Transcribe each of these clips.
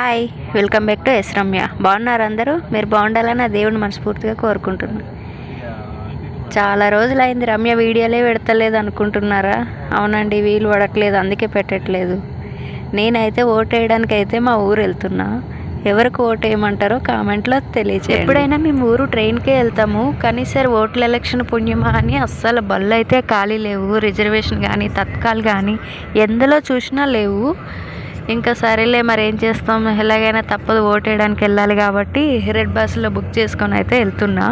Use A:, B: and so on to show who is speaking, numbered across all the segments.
A: Hi welcome back to S Ramya బాగున్నారు అందరూ? మీరు బాగుండాలని ఆ దేవుని మనస్ఫూర్తిగా కోరుకుంటున్నాను. చాలా రోజులైంది రమ్య వీడియోలే పెడతలేదు అనుకుంటున్నారా? అవునండి వీలు పడట్లేదు అందుకే పెట్టట్లేదు. నేనైతే ఓటు వేయడానికి అయితే మా ఊరు వెళ్తున్నా. ఎవరికి ఓటు వేయమంటారో కామెంట్లో తెలియచేయండి. ఎప్పుడైనా మేము ఊరు ట్రైన్కే వెళ్తాము కానీ సార్ ఓట్ల ఎలక్షన్ పుణ్యమా అని అస్సలు బళ్ళు అయితే ఖాళీ లేవు. రిజర్వేషన్ కానీ తత్కాల్ కానీ ఎందులో చూసినా లేవు. ఇంకా సరేలే మరి ఏం చేస్తాం? ఎలాగైనా తప్పదు ఓటేయడానికి వెళ్ళాలి కాబట్టి రెడ్ బస్సులో బుక్ చేసుకొని అయితే వెళ్తున్నా.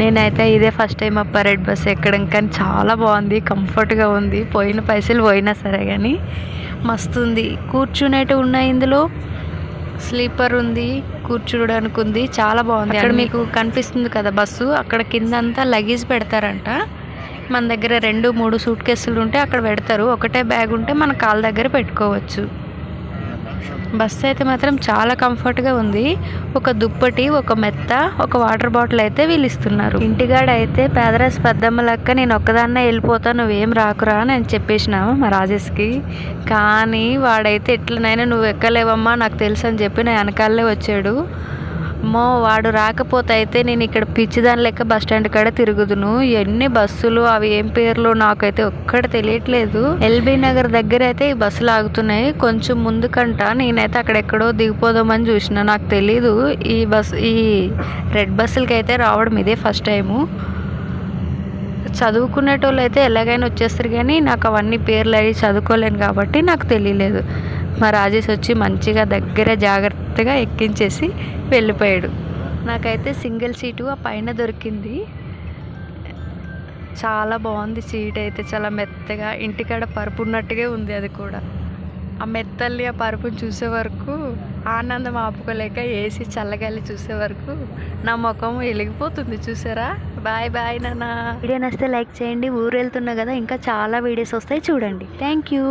A: నేనైతే ఇదే ఫస్ట్ టైం అప్ప రెడ్ బస్ ఎక్కడం కానీ చాలా బాగుంది కంఫర్ట్గా ఉంది. పోయిన పైసలు పోయినా సరే కానీ మస్తు ఉంది. కూర్చునేటి ఉన్నాయి ఇందులో. స్లీపర్ ఉంది కూర్చోడానికి ఉంది చాలా బాగుంది. అక్కడ మీకు కనిపిస్తుంది కదా బస్సు అక్కడ కింద అంతా లగేజ్ పెడతారంట. మన దగ్గర రెండు మూడు సూట్ కేసులు ఉంటే అక్కడ పెడతారు. ఒకటే బ్యాగ్ ఉంటే మన కాళ్ళ దగ్గర పెట్టుకోవచ్చు. బస్సు అయితే మాత్రం చాలా కంఫర్ట్గా ఉంది. ఒక దుప్పటి ఒక మెత్త ఒక వాటర్ బాటిల్ అయితే వీళ్ళు ఇస్తున్నారు. ఇంటిగాడ అయితే పేదరాశి పెద్దమ్మ లెక్క నేను ఒక్కదాన్నే వెళ్ళిపోతా నువ్వేం రాకురా నేను చెప్పేసిన మా రాజేష్కి. కానీ వాడైతే ఎట్లనైనా నువ్వు ఎక్కలేవమ్మా నాకు తెలుసు అని చెప్పి నా వెనకాలే వచ్చాడు. అమ్మో వాడు రాకపోతే అయితే నేను ఇక్కడ పిచ్చిదాని లెక్క బస్ స్టాండ్ కాడ తిరుగుదును. ఎన్ని బస్సులు అవి ఏం పేర్లు నాకైతే ఒక్కడ తెలియట్లేదు. ఎల్బీ నగర్ దగ్గర అయితే ఈ బస్సులు ఆగుతున్నాయి. కొంచెం ముందుకంట నేనైతే అక్కడ ఎక్కడో దిగిపోదామని చూసిన. నాకు తెలీదు ఈ బస్ ఈ రెడ్ బస్సులకి అయితే రావడం ఇదే ఫస్ట్ టైము. చదువుకునేటోళ్ళు అయితే ఎలాగైనా వచ్చేస్తారు కానీ నాకు అవన్నీ పేర్లు అవి చదువుకోలేను కాబట్టి నాకు తెలియలేదు. మా రాజేష్ వచ్చి మంచిగా దగ్గర జాగ్రత్తగా ఎక్కించేసి వెళ్ళిపోయాడు. నాకైతే సింగిల్ సీటు ఆ పైన దొరికింది. చాలా బాగుంది సీట్ అయితే చాలా మెత్తగా ఇంటికాడ పరుపు ఉన్నట్టుగా ఉంది అది కూడా. ఆ మెత్తల్ని ఆ పరుపుని చూసే వరకు ఆనందం ఆపుకోలేక ఏసీ చల్లగాలి చూసే వరకు నా ముఖం వెలిగిపోతుంది చూసారా? బాయ్ బాయ్ నాన్న. వీడియో నస్తే లైక్ చేయండి. ఊరు వెళ్తున్నా కదా ఇంకా చాలా వీడియోస్ వస్తాయి చూడండి. Thank you.